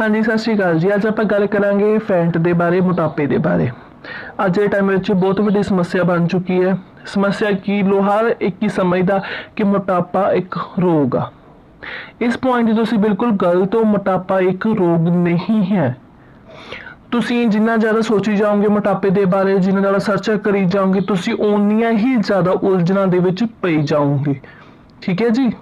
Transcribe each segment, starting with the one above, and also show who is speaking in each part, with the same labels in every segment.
Speaker 1: ਹਾਂਜੀ, ਸਤਿ ਸ਼੍ਰੀ ਅਕਾਲ ਜੀ। ਅੱਜ ਆਪਾਂ ਗੱਲ ਕਰਾਂਗੇ ਫੈਂਟ ਦੇ ਬਾਰੇ, ਮੋਟਾਪੇ ਦੇ ਬਾਰੇ। ਅੱਜ ਦੇ ਟਾਈਮ ਵਿੱਚ ਬਹੁਤ ਵੱਡੀ ਸਮੱਸਿਆ ਬਣ ਚੁੱਕੀ ਹੈ। ਸਮੱਸਿਆ ਕੀ? ਲੋ ਹਰ ਇੱਕ ਹੀ ਸਮਝਦਾ ਕਿ ਮੋਟਾਪਾ ਇੱਕ ਰੋਗ ਆ। ਇਸ ਪੁਆਇੰਟ 'ਤੇ ਤੁਸੀਂ ਬਿਲਕੁਲ ਗਲਤ ਹੋ। ਮੋਟਾਪਾ ਇੱਕ ਰੋਗ ਨਹੀਂ ਹੈ। ਤੁਸੀਂ ਜਿੰਨਾ ਜ਼ਿਆਦਾ ਸੋਚੀ ਜਾਓਗੇ ਮੋਟਾਪੇ ਦੇ ਬਾਰੇ, ਜਿੰਨਾ ਜ਼ਿਆਦਾ ਸਰਚ ਕਰੀ ਜਾਓਗੇ, ਤੁਸੀਂ ਓਨੀਆਂ ਹੀ ਜ਼ਿਆਦਾ ਉਲਝਣਾਂ ਦੇ ਵਿੱਚ ਪਈ ਜਾਓਗੇ। ਠੀਕ ਹੈ ਜੀ?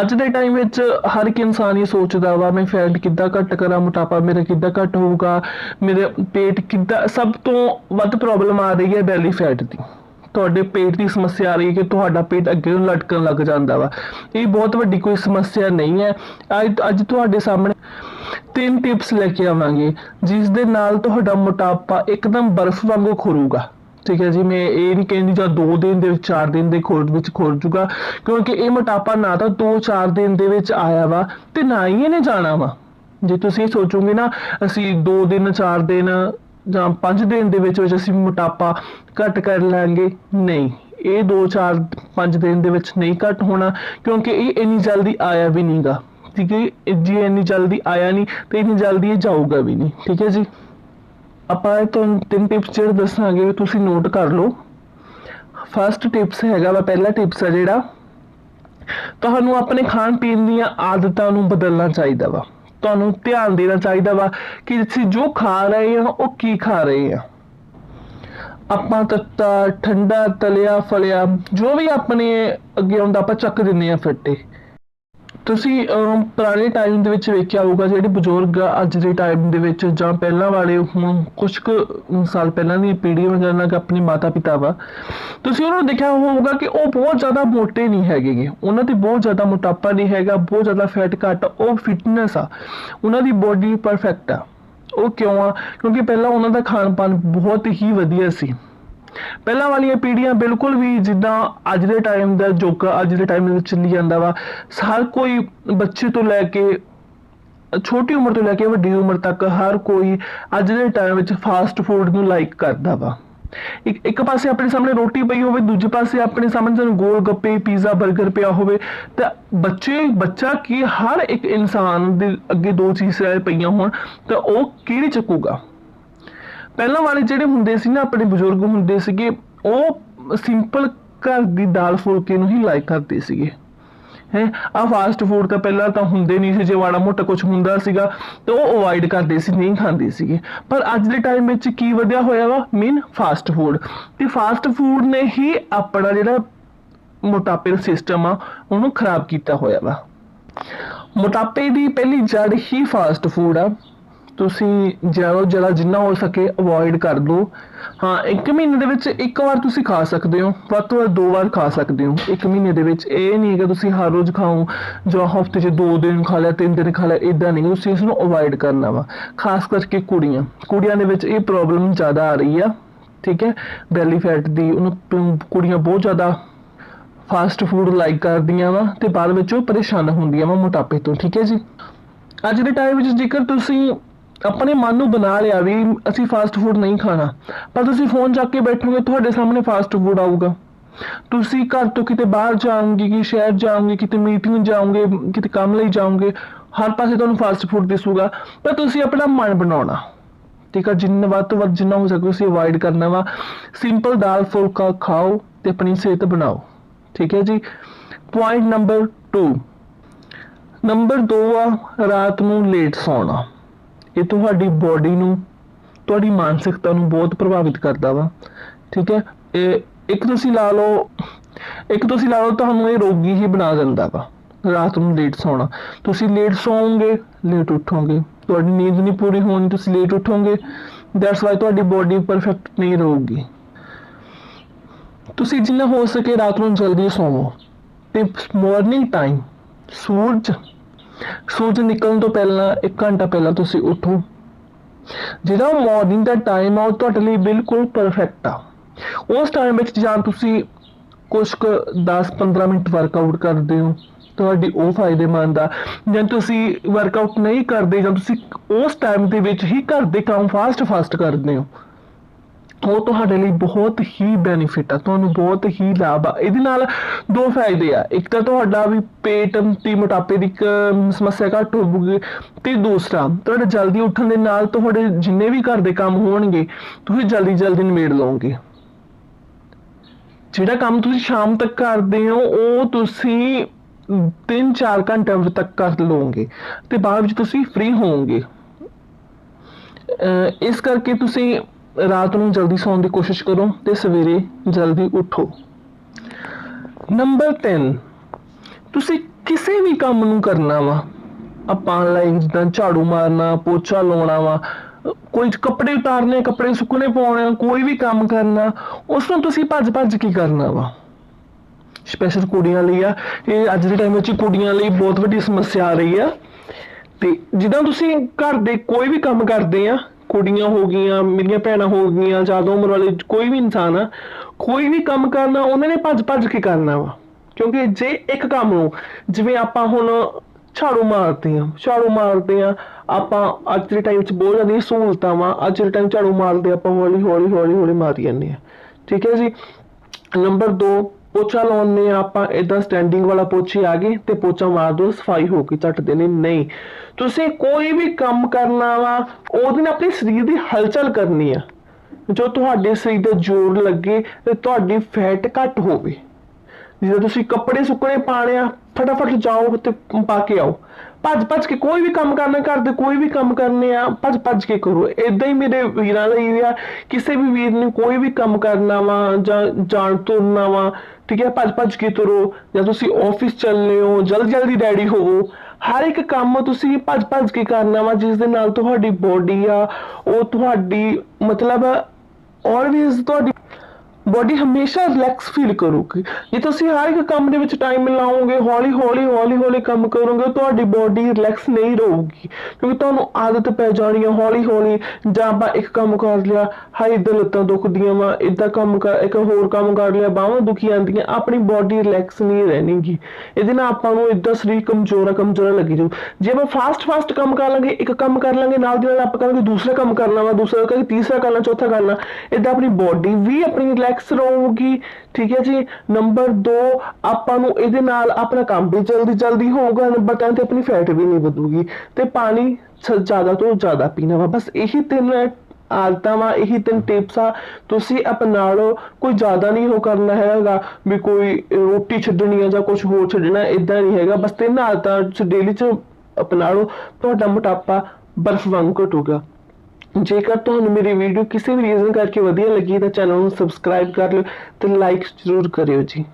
Speaker 1: ਅੱਜ ਦੇ ਟਾਈਮ ਵਿੱਚ ਹਰ ਇੱਕ ਇਨਸਾਨ ਇਹ ਸੋਚਦਾ ਵਾ, ਮੈਂ ਫੈਟ ਕਿੱਦਾਂ ਘੱਟ ਕਰਾਂ, ਮੋਟਾਪਾ ਮੇਰਾ ਕਿੱਦਾਂ ਘੱਟ ਹੋਊਗਾ, ਮੇਰੇ ਪੇਟ ਕਿੱਦਾਂ, ਸਭ ਤੋਂ ਵੱਧ ਪ੍ਰੋਬਲਮ ਆ ਰਹੀ ਹੈ ਬੈਲੀ ਫੈਟ ਦੀ। ਤੁਹਾਡੇ ਪੇਟ ਦੀ ਸਮੱਸਿਆ ਆ ਰਹੀ ਹੈ ਕਿ ਤੁਹਾਡਾ ਪੇਟ ਅੱਗੇ ਨੂੰ ਲਟਕਣ ਲੱਗ ਜਾਂਦਾ ਵਾ। ਇਹ ਬਹੁਤ ਵੱਡੀ ਕੋਈ ਸਮੱਸਿਆ ਨਹੀਂ ਹੈ। ਅੱਜ ਅੱਜ ਤੁਹਾਡੇ ਸਾਹਮਣੇ ਤਿੰਨ ਟਿਪਸ ਲੈ ਕੇ ਆਵਾਂਗੇ, ਜਿਸ ਦੇ ਨਾਲ ਤੁਹਾਡਾ ਮੋਟਾਪਾ ਇੱਕਦਮ ਬਰਫ਼ ਵਾਂਗੂ ਖੁਰੂਗਾ। ਠੀਕ ਹੈ ਜੀ, ਮੈਂ ਇਹ ਨਹੀਂ ਕਹਿੰਦੀ ਜਾਂ 2 ਦਿਨ ਦੇ ਵਿੱਚ 4 ਦਿਨ ਦੇ ਖੋਜ ਵਿੱਚ ਖੁਰ ਜੂਗਾ, ਕਿਉਂਕਿ ਇਹ ਮੋਟਾਪਾ ਨਾ ਤਾਂ 2-4 ਦਿਨ ਦੇ ਵਿੱਚ ਆਇਆ ਵਾ ਤੇ ਨਾ ਹੀ ਇਹਨੇ ਜਾਣਾ ਵਾ। ਜੇ ਤੁਸੀਂ ਸੋਚੋਗੇ ਨਾ, ਅਸੀਂ 2 ਦਿਨ 4 ਦਿਨ ਜਾਂ 5 ਦਿਨ ਦੇ ਵਿੱਚ ਵਿੱਚ ਅਸੀਂ ਮੋਟਾਪਾ ਘੱਟ ਕਰ ਲਾਂਗੇ, ਨਹੀਂ। ਇਹ 2 4 5 ਦਿਨ ਦੇ ਵਿੱਚ ਨਹੀਂ ਘੱਟ ਹੋਣਾ, ਕਿਉਂਕਿ ਇਹ ਇੰਨੀ ਜਲਦੀ ਆਇਆ ਵੀ ਨਹੀਂਗਾ ਠੀਕ ਹੈ ਜੀ? ਜੇ ਇੰਨੀ ਜਲਦੀ ਆਇਆ ਨਹੀਂ, ਤੇ ਇੰਨੀ ਜਲਦੀ ਇਹ ਜਾਊਗਾ ਵੀ ਨਹੀਂ। ਠੀਕ ਹੈ ਜੀ? ਆਪਾਂ ਇਹ ਤੁਹਾਨੂੰ ਤਿੰਨ ਟਿਪਸ ਜਿਹੜੇ ਦੱਸਾਂਗੇ ਤੁਸੀਂ ਨੋਟ ਕਰ ਲਓ। ਫਰਸਟ ਟਿਪਸ ਹੈਗਾ ਵਾ, ਪਹਿਲਾ ਟਿਪਸ ਹੈ ਜਿਹੜਾ, ਤੁਹਾਨੂੰ ਆਪਣੇ ਖਾਣ ਪੀਣ ਦੀਆਂ ਆਦਤਾਂ ਨੂੰ ਬਦਲਣਾ ਚਾਹੀਦਾ ਵਾ। ਤੁਹਾਨੂੰ ਧਿਆਨ ਦੇਣਾ ਚਾਹੀਦਾ ਵਾ ਕਿ ਤੁਸੀਂ ਜੋ ਖਾ ਰਹੇ ਹੋ ਉਹ ਕੀ ਖਾ ਰਹੇ ਆ। ਆਪਾਂ ਤੱਤਾ, ਠੰਡਾ ਤਲਿਆ ਫਲਿਆ, ਜੋ ਵੀ ਆਪਣੇ ਅੱਗੇ ਆਉਂਦਾ, ਆਪਾਂ ਚੱਕ ਦਿੰਨੇ ਆ ਫਿੱਟੇ। ਤੁਸੀਂ ਪੁਰਾਣੇ ਟਾਈਮ ਦੇ ਵਿੱਚ ਵੇਖਿਆ ਹੋਊਗਾ ਜਿਹੜੇ ਬਜ਼ੁਰਗ ਅੱਜ ਦੇ ਟਾਈਮ ਦੇ ਵਿੱਚ ਜਾਂ ਪਹਿਲਾਂ ਵਾਲੇ ਹੁਣ ਕੁਝ ਕੁ ਸਾਲ ਪਹਿਲਾਂ ਦੀ ਪੀੜ੍ਹੀ ਵਗੈਰਾ ਕਿ ਆਪਣੀ ਮਾਤਾ ਪਿਤਾ ਵਾ, ਤੁਸੀਂ ਉਹਨਾਂ ਨੂੰ ਦੇਖਿਆ ਹੋਊਗਾ ਕਿ ਉਹ ਬਹੁਤ ਜ਼ਿਆਦਾ ਮੋਟੇ ਨਹੀਂ ਹੈਗੇ ਉਹਨਾਂ ਦੀ ਬਹੁਤ ਜ਼ਿਆਦਾ ਮੋਟਾਪਾ ਨਹੀਂ ਹੈਗਾ, ਬਹੁਤ ਜ਼ਿਆਦਾ ਫੈਟ ਘੱਟ, ਉਹ ਫਿਟਨੈਸ ਆ। ਉਹਨਾਂ ਦੀ ਬੋਡੀ ਪਰਫੈਕਟ ਆ। ਉਹ ਕਿਉਂ ਆ? ਕਿਉਂਕਿ ਪਹਿਲਾਂ ਉਹਨਾਂ ਦਾ ਖਾਣ ਪਾਣ ਬਹੁਤ ਹੀ ਵਧੀਆ ਸੀ। ਪਹਿਲਾਂ ਵਾਲੀਆਂ ਪੀੜ੍ਹੀਆਂ ਬਿਲਕੁਲ ਵੀ ਜਿੱਦਾਂ ਅੱਜ ਦੇ ਟਾਈਮ ਦਾ ਯੁੱਗ ਅੱਜ ਦੇ ਟਾਈਮ ਵਿੱਚ ਚੱਲੀ ਜਾਂਦਾ ਵਾ, ਹਰ ਕੋਈ ਬੱਚੇ ਤੋਂ ਲੈ ਕੇ ਛੋਟੀ ਉਮਰ ਤੋਂ ਲੈ ਕੇ ਵੱਡੀ ਉਮਰ ਤੱਕ ਹਰ ਕੋਈ ਅੱਜ ਦੇ ਟਾਈਮ ਵਿੱਚ ਫਾਸਟ ਫੂਡ ਨੂੰ ਲਾਈਕ ਕਰਦਾ ਵਾ। ਇੱਕ ਇੱਕ ਪਾਸੇ ਆਪਣੇ ਸਾਹਮਣੇ ਰੋਟੀ ਪਈ ਹੋਵੇ, ਦੂਜੇ ਪਾਸੇ ਆਪਣੇ ਸਾਹਮਣੇ ਸਾਨੂੰ ਗੋਲ ਗੱਪੇ ਪੀਜ਼ਾ 버ਗਰ ਪਿਆ ਹੋਵੇ, ਤਾਂ ਬੱਚੇ, ਬੱਚਾ ਕੀ ਹਰ ਇੱਕ ਇਨਸਾਨ ਦੇ ਅੱਗੇ ਦੋ ਚੀਜ਼ਾਂ ਪਈਆਂ ਹੋਣ, ਤਾਂ ਉਹ ਕਿਹੜੀ ਚੱਕੂਗਾ? ਪਹਿਲਾਂ ਵਾਲੇ ਜਿਹੜੇ ਹੁੰਦੇ ਸੀ ਨਾ ਆਪਣੇ ਬਜ਼ੁਰਗ ਹੁੰਦੇ ਸੀਗੇ, ਉਹ ਸਿੰਪਲ ਘਰ ਦੀ ਦਾਲ ਫੁਲਕੇ ਨੂੰ ਹੀ ਲਾਈਕ ਕਰਦੇ ਸੀਗੇ। ਹੈ ਆ ਫਾਸਟ ਫੂਡ ਤਾਂ ਪਹਿਲਾਂ ਤਾਂ ਹੁੰਦੇ ਨਹੀਂ ਸੀ, ਜੇ ਮਾੜਾ ਮੋਟਾ ਕੁਝ ਹੁੰਦਾ ਸੀਗਾ, ਤੇ ਉਹ ਅਵੋਇਡ ਕਰਦੇ ਸੀ, ਨਹੀਂ ਖਾਂਦੇ ਸੀਗੇ। ਪਰ ਅੱਜ ਦੇ ਟਾਈਮ ਵਿੱਚ ਕੀ ਵਧਿਆ ਹੋਇਆ ਵਾ? ਮੀਨ ਫਾਸਟ ਫੂਡ ਤੇ ਫਾਸਟ ਫੂਡ ਨੇ ਹੀ ਆਪਣਾ ਜਿਹੜਾ ਮੋਟਾਪੇ ਦਾ ਸਿਸਟਮ ਆ, ਉਹਨੂੰ ਖਰਾਬ ਕੀਤਾ ਹੋਇਆ ਵਾ। ਮੋਟਾਪੇ ਦੀ ਪਹਿਲੀ ਜੜ ਹੀ ਫਾਸਟ ਫੂਡ ਆ। ਤੁਸੀਂ ਜ਼ਿਆਦਾ ਜ਼ਿਆਦਾ ਜਿੰਨਾ ਹੋ ਸਕੇ ਅਵੋਇਡ ਕਰ ਦਿਓ ਹਾਂ, ਇੱਕ ਮਹੀਨੇ ਦੇ ਵਿੱਚ ਇੱਕ ਵਾਰ ਤੁਸੀਂ ਖਾ ਸਕਦੇ ਹੋ, ਵੱਧ ਤੋਂ ਵੱਧ ਦੋ ਵਾਰ ਖਾ ਸਕਦੇ ਹੋ। ਇੱਕ ਮਹੀਨੇ ਦੇ ਵਿੱਚ ਇਹ ਨਹੀਂ ਕਿ ਤੁਸੀਂ ਹਰ ਰੋਜ਼ ਖਾਓ, ਜਾਂ ਹਫ਼ਤੇ 'ਚ ਦੋ ਦਿਨ ਖਾ ਲਿਆ, ਤਿੰਨ ਦਿਨ ਖਾ ਲਿਆ ਇਦਾਂ ਨਹੀਂ। ਤੁਸੀਂ ਇਸ ਨੂੰ ਅਵੋਇਡ ਕਰਨਾ ਵਾ। ਖਾਸ ਕਰਕੇ ਕੁੜੀਆਂ। ਕੁੜੀਆਂ ਦੇ ਵਿੱਚ ਇਹ ਪ੍ਰੋਬਲਮ ਜ਼ਿਆਦਾ ਆ ਰਹੀ ਆ, ਠੀਕ ਹੈ? ਬੈਲੀ ਫੈਟ ਦੀ ਉਹਨੂੰ ਕੁੜੀਆਂ ਬਹੁਤ ਜ਼ਿਆਦਾ ਫਾਸਟ ਫੂਡ ਲਾਈਕ ਕਰਦੀਆਂ ਵਾ, ਤੇ ਬਾਅਦ ਵਿੱਚ ਉਹ ਪਰੇਸ਼ਾਨ ਹੁੰਦੀਆਂ ਵਾ ਮੋਟਾਪੇ ਤੋਂ, ਠੀਕ ਹੈ ਜੀ? ਅੱਜ ਦੇ ਟਾਈਮ ਵਿੱਚ ਜੇਕਰ ਤੁਸੀਂ ਆਪਣੇ ਮਨ ਨੂੰ ਬਣਾ ਲਿਆ ਵੀ ਅਸੀਂ ਫਾਸਟ ਫੂਡ ਨਹੀਂ ਖਾਣਾ। ਪਰ ਤੁਸੀਂ ਫੋਨ ਚੱਕ ਕੇ ਬੈਠੋਗੇ, ਤੁਹਾਡੇ ਸਾਹਮਣੇ ਫਾਸਟ ਫੂਡ ਆਊਗਾ। ਤੁਸੀਂ ਘਰ ਤੋਂ ਕਿਤੇ ਬਾਹਰ ਜਾਓਗੇ, ਕਿ ਸ਼ਹਿਰ ਜਾਓਗੇ, ਕਿਤੇ ਮੀਟਿੰਗ ਜਾਓਗੇ, ਕਿਤੇ ਕੰਮ ਲਈ ਜਾਓਗੇ, ਹਰ ਪਾਸੇ ਤੁਹਾਨੂੰ ਫਾਸਟ ਫੂਡ ਦਿਸੂਗਾ। ਪਰ ਤੁਸੀਂ ਆਪਣਾ ਮਨ ਬਣਾਉਣਾ। ਠੀਕ ਆ, ਜਿੰਨਾ ਵੱਧ ਤੋਂ ਵੱਧ ਜਿੰਨਾ ਹੋ ਸਕੇ ਤੁਸੀਂ ਅਵੋਇਡ ਕਰਨਾ ਵਾ। ਸਿੰਪਲ ਦਾਲ ਫੁਲਕਾ ਖਾਓ ਤੇ ਆਪਣੀ ਸਿਹਤ ਬਣਾਓ। ਠੀਕ ਹੈ ਜੀ? ਪੁਆਇੰਟ ਨੰਬਰ 2 ਨੰਬਰ 2 ਆ, ਰਾਤ ਨੂੰ ਲੇਟ ਸੌਣਾ। ਇਹ ਤੁਹਾਡੀ ਬੋਡੀ ਨੂੰ, ਤੁਹਾਡੀ ਮਾਨਸਿਕਤਾ ਨੂੰ ਬਹੁਤ ਪ੍ਰਭਾਵਿਤ ਕਰਦਾ ਵਾ। ਠੀਕ ਹੈ? ਇਹ ਇੱਕ ਤੁਸੀਂ ਲਾ ਲਓ, ਇੱਕ ਤੁਸੀਂ ਲਾ ਲਓ, ਤੁਹਾਨੂੰ ਇਹ ਰੋਗੀ ਹੀ ਬਣਾ ਦਿੰਦਾ ਵਾ, ਰਾਤ ਨੂੰ ਲੇਟ ਸੌਣਾ। ਤੁਸੀਂ ਲੇਟ ਸੌਓਗੇ ਲੇਟ ਉੱਠੋਗੇ। ਤੁਹਾਡੀ ਨੀਂਦ ਨਹੀਂ ਪੂਰੀ ਹੋਣੀ, ਤੁਸੀਂ ਲੇਟ ਉੱਠੋਗੇ। ਦੈਟਸ ਵਾਈ ਤੁਹਾਡੀ ਬੋਡੀ ਪਰਫੈਕਟ ਨਹੀਂ ਰਹੂਗੀ। ਤੁਸੀਂ ਜਿੰਨਾ ਹੋ ਸਕੇ ਰਾਤ ਨੂੰ ਜਲਦੀ ਸੌਵੋ। ਤੇ ਮਾਰਨਿੰਗ ਟਾਈਮ ਸੂਰਜ ਸੂਰਜ ਨਿਕਲਣ ਤੋਂ ਪਹਿਲਾਂ 1 ਘੰਟਾ ਪਹਿਲਾਂ ਤੁਸੀਂ ਉੱਠੋ। ਜਿਹੜਾ ਮਾਰਨਿੰਗ ਦਾ ਟਾਈਮ ਆ, ਉਹ ਤੁਹਾਡੇ ਲਈ ਬਿਲਕੁਲ ਪਰਫੈਕਟ ਆ। ਉਸ ਟਾਈਮ ਵਿੱਚ ਜਾਂ ਤੁਸੀਂ ਕੁਝ ਕੁ 10-15 ਮਿੰਟ ਵਰਕਆਊਟ ਕਰਦੇ ਹੋ, ਤੁਹਾਡੀ ਉਹ ਫਾਇਦੇਮੰਦ ਆ। ਜਾਂ ਤੁਸੀਂ ਵਰਕਆਊਟ ਨਹੀਂ ਕਰਦੇ ਜਾਂ ਤੁਸੀਂ ਉਸ ਟਾਈਮ ਦੇ ਵਿੱਚ ਹੀ ਘਰ ਦੇ ਕੰਮ ਫਾਸਟ ਫਾਸਟ ਕਰਦੇ ਹੋ। ਉਹ ਤੁਹਾਡੇ ਲਈ ਬਹੁਤ ਹੀ ਬੈਨੀਫਿਟ ਆ, ਤੁਹਾਨੂੰ ਬਹੁਤ ਹੀ ਲਾਭ ਆ। ਇਹਦੇ ਨਾਲ ਦੋ ਫਾਇਦੇ ਆ। ਇੱਕ ਤਾਂ ਤੁਹਾਡਾ ਵੀ ਪੇਟ ਦੀ ਮੋਟਾਪੇ ਦੀ ਸਮੱਸਿਆ ਘੱਟ ਹੋਊਗੀ ਤੇ ਦੂਸਰਾ, ਤੁਹਾਡਾ ਜਲਦੀ ਉੱਠਣ ਦੇ ਨਾਲ ਤੁਹਾਡੇ ਜਿੰਨੇ ਵੀ ਘਰ ਦੇ ਕੰਮ ਹੋਣਗੇ, ਤੁਸੀਂ ਜਲਦੀ ਜਲਦੀ ਨਿਬੇੜ ਲਓਗੇ। ਜਿਹੜਾ ਕੰਮ ਤੁਸੀਂ ਸ਼ਾਮ ਤੱਕ ਕਰਦੇ ਹੋ, ਉਹ ਤੁਸੀਂ 3-4 ਘੰਟੇ ਤੱਕ ਕਰ ਲਓਗੇ ਤੇ ਬਾਅਦ ਵਿੱਚ ਤੁਸੀਂ ਫ੍ਰੀ ਹੋਵੋਗੇ ਅਹ, ਇਸ ਕਰਕੇ ਤੁਸੀਂ ਰਾਤ ਨੂੰ ਜਲਦੀ ਸੌਣ ਦੀ ਕੋਸ਼ਿਸ਼ ਕਰੋ ਤੇ ਸਵੇਰੇ ਜਲਦੀ ਉੱਠੋ। ਨੰਬਰ 10 ਤੁਸੀਂ ਕਿਸੇ ਵੀ ਕੰਮ ਨੂੰ ਕਰਨਾ ਵਾ। ਆਪਾਂ ਲਾਈਕ ਜਿੱਦਾਂ ਝਾੜੂ ਮਾਰਨਾ, ਪੋਚਾ ਲਾਉਣਾ ਵਾ, ਕੋਈ ਕੱਪੜੇ ਉਤਾਰਨੇ, ਕੱਪੜੇ ਸੁੱਕਣੇ ਪਾਉਣੇ, ਕੋਈ ਵੀ ਕੰਮ ਕਰਨਾ, ਉਸ ਨੂੰ ਤੁਸੀਂ ਭੱਜ ਭੱਜ ਕੇ ਕਰਨਾ ਵਾ। ਸਪੈਸ਼ਲ ਕੁੜੀਆਂ ਲਈ ਆ, ਇਹ ਅੱਜ ਦੇ ਟਾਈਮ ਵਿੱਚ ਕੁੜੀਆਂ ਲਈ ਬਹੁਤ ਵੱਡੀ ਸਮੱਸਿਆ ਆ ਰਹੀ ਆ। ਤੇ ਜਿੱਦਾਂ ਤੁਸੀਂ ਘਰ ਦੇ ਕੋਈ ਵੀ ਕੰਮ ਕਰਦੇ ਆ ਕੁੜੀਆਂ ਹੋ ਗਈਆਂ, ਮੇਰੀਆਂ ਭੈਣਾਂ ਹੋ ਗਈਆਂ, ਜ਼ਿਆਦਾ ਉਮਰ ਵਾਲੇ ਕੋਈ ਵੀ ਇਨਸਾਨ ਆ, ਕੋਈ ਵੀ ਕੰਮ ਕਰਨਾ, ਉਹਨਾਂ ਨੇ ਭੱਜ ਭੱਜ ਕੇ ਕਰਨਾ ਵਾ। ਕਿਉਂਕਿ ਜੇ ਇੱਕ ਕੰਮ ਨੂੰ, ਜਿਵੇਂ ਆਪਾਂ ਹੁਣ ਝਾੜੂ ਮਾਰਦੇ ਆ ਝਾੜੂ ਮਾਰਦੇ ਆ ਆਪਾਂ ਅੱਜ ਦੇ ਟਾਈਮ 'ਚ ਬਹੁਤ ਜ਼ਿਆਦਾ ਸਹੂਲਤਾਂ ਵਾ, ਅੱਜ ਦੇ ਟਾਈਮ ਝਾੜੂ ਮਾਰਦੇ ਆਪਾਂ ਹੌਲੀ ਹੌਲੀ ਹੌਲੀ ਹੌਲੀ ਮਾਰੀ ਜਾਂਦੇ ਆ ਠੀਕ ਹੈ ਜੀ? ਨੰਬਰ 2 ਪੋਚਾ ਲਾਉਣੇ ਆਪਾਂ ਇਦਾਂ ਸਟੈਂਡਿੰਗ ਵਾਲਾ ਪੋਚੇ ਆ ਗਏ ਤੇ ਪੋਚਾ ਮਾਰ ਦੋ, ਸਫ਼ਾਈ ਹੋ ਗਈ ਝੱਟ ਦੇ ਨੇ ਨਹੀਂ। ਤੁਸੀਂ ਕੋਈ ਵੀ ਕੰਮ ਕਰਨਾ ਵਾ, ਉਹਦੇ ਨਾਲ ਆਪਣੇ ਸਰੀਰ ਦੀ ਹਲਚਲ ਕਰਨੀ ਆ। ਜੋ ਤੁਹਾਡੇ ਸਰੀਰ ਦਾ ਜੋਰ ਲੱਗੇ ਤੇ ਤੁਹਾਡੀ ਫੈਟ ਘੱਟ ਹੋਵੇ। ਜਦੋਂ ਤੁਸੀਂ ਕੱਪੜੇ ਸੁੱਕਣੇ ਪਾਣੇ ਆ ਫਟਾਫਟ ਜਾਓ ਤੇ ਪਾ ਕੇ ਆਓ ਭੱਜ ਭੱਜ ਕੇ ਕੋਈ ਵੀ ਕੰਮ ਕਰਨਾ ਘਰ ਦੇ ਕੋਈ ਵੀ ਕੰਮ ਕਰਨੇ ਆ ਭੱਜ ਭੱਜ ਕੇ ਕਰੋ ਇਦਾਂ ਹੀ ਮੇਰੇ ਵੀਰਾਂ ਲਈ ਆ ਕਿਸੇ ਵੀ ਵੀਰ ਨੇ ਕੋਈ ਵੀ ਕੰਮ ਕਰਨਾ ਵਾ ਜਾਂ ਜਾਣ ਤੁਰਨਾ ਵਾ ਠੀਕ ਹੈ ਭੱਜ ਭੱਜ ਕੇ ਤੁਰੋ ਜਾਂ ਤੁਸੀਂ ਆਫਿਸ ਚੱਲਨੇ ਹੋ ਜਲਦੀ ਜਲਦੀ ਰੈਡੀ ਹੋਵੋ ਹਰ ਇੱਕ ਕੰਮ ਤੁਸੀਂ ਭੱਜ ਭੱਜ ਕੇ ਕਰਨਾ ਵਾ ਜਿਸ ਦੇ ਨਾਲ ਤੁਹਾਡੀ ਬੋਡੀ ਆ ਉਹ ਤੁਹਾਡੀ ਮਤਲਬ ਆਲਵੇਜ਼ ਤੁਹਾਡੀ ਬੋਡੀ ਹਮੇਸ਼ਾ ਰਿਲੈਕਸ ਫੀਲ ਕਰੂਗੀ। ਜੇ ਤੁਸੀਂ ਹਰ ਇੱਕ ਕੰਮ ਦੇ ਵਿੱਚ ਟਾਈਮ ਲਾਓਗੇ, ਹੌਲੀ ਹੌਲੀ ਹੌਲੀ ਹੌਲੀ ਕੰਮ ਕਰੋਗੇ, ਤੁਹਾਡੀ ਬੋਡੀ ਰਿਲੈਕਸ ਨਹੀਂ ਰਹੂਗੀ। ਕਿਉਂਕਿ ਤੁਹਾਨੂੰ ਆਦਤ ਪੈ ਜਾਣੀ ਹੈ ਹੌਲੀ ਹੌਲੀ। ਜਾਂ ਆਪਾਂ ਇੱਕ ਕੰਮ ਕਰ ਲਿਆ ਹਾਈ ਇੱਧਰ ਲੱਤਾਂ ਦੁਖਦੀਆਂ ਵਾ, ਇਦਾਂ ਕੰਮ ਕਰ, ਇੱਕ ਹੋਰ ਕੰਮ ਕਰ ਲਿਆ, ਬਾਹਾਂ ਦੁਖੀ ਜਾਂਦੀਆਂ, ਆਪਣੀ ਬੋਡੀ ਰਿਲੈਕਸ ਨਹੀਂ ਰਹਿਣੀਗੀ। ਇਹਦੇ ਨਾਲ ਆਪਾਂ ਨੂੰ ਇਦਾਂ ਸਰੀਰ ਕਮਜ਼ੋਰਾ ਕਮਜ਼ੋਰਾ ਲੱਗੀ ਜਾਊ। ਜੇ ਆਪਾਂ ਫਾਸਟ ਫਾਸਟ ਕੰਮ ਕਰ ਲਾਂਗੇ, ਇੱਕ ਕੰਮ ਕਰ ਲਾਂਗੇ, ਨਾਲ ਦੀ ਨਾਲ ਆਪਾਂ ਕਰਾਂਗੇ ਦੂਸਰਾ ਕੰਮ ਕਰਨਾ ਵਾ, ਦੂਸਰਾ ਕਰਾਂਗੇ ਤੀਸਰਾ ਕਰਨਾ, ਚੌਥਾ ਕਰਨਾ, ਇਦਾਂ ਆਪਣੀ ਬੋਡੀ ਵੀ ਆਪਣੀ ਰਿਲੈਕਸ ਰਹੂਗੀ, ਠੀਕ ਹੈ ਜੀ? ਨੰਬਰ 2 ਆਪਾਂ ਨੂੰ ਇਹਦੇ ਨਾਲ ਆਪਣਾ ਕੰਮ ਵੀ ਜਲਦੀ ਜਲਦੀ ਹੋਊਗਾ ਨੰਬਰ 3 ਤੇ ਆਪਣੀ ਫੈਟ ਵੀ ਨਹੀਂ ਵਧੂਗੀ। ਤੇ ਪਾਣੀ ਜ਼ਿਆਦਾ ਤੋਂ ਜ਼ਿਆਦਾ ਪੀਣਾ ਵਾ। ਬਸ ਇਹੀ ਤਿੰਨ ਆਦਤਾਂ ਵਾ, ਇਹੀ ਤਿੰਨ ਟਿਪਸ ਆ। ਤੁਸੀਂ ਅਪਣਾ ਲਓ ਕੋਈ ਜ਼ਿਆਦਾ ਨਹੀਂ ਉਹ ਕਰਨਾ ਹੈਗਾ ਵੀ ਕੋਈ ਰੋਟੀ ਛੱਡਣੀ ਆ ਜਾਂ ਕੁਝ ਹੋਰ ਛੱਡਣਾ ਇਦਾਂ ਨਹੀਂ ਹੈਗਾ। ਬਸ ਤਿੰਨ ਆਦਤਾਂ ਡੇਲੀ ਚ ਅਪਣਾ ਲਓ ਤੁਹਾਡਾ ਮੋਟਾਪਾ ਬਰਫ਼ ਵਾਂਗ ਘਟੂਗਾ। ਜੇਕਰ ਤੁਹਾਨੂੰ ਮੇਰੀ ਵੀਡੀਓ ਕਿਸੇ ਵੀ ਰੀਜ਼ਨ ਕਰਕੇ ਵਧੀਆ ਲੱਗੀ ਤਾਂ ਚੈਨਲ ਨੂੰ ਸਬਸਕ੍ਰਾਈਬ ਕਰ ਲਿਓ ਤੇ ਲਾਈਕ ਜ਼ਰੂਰ ਕਰਿਓ ਜੀ।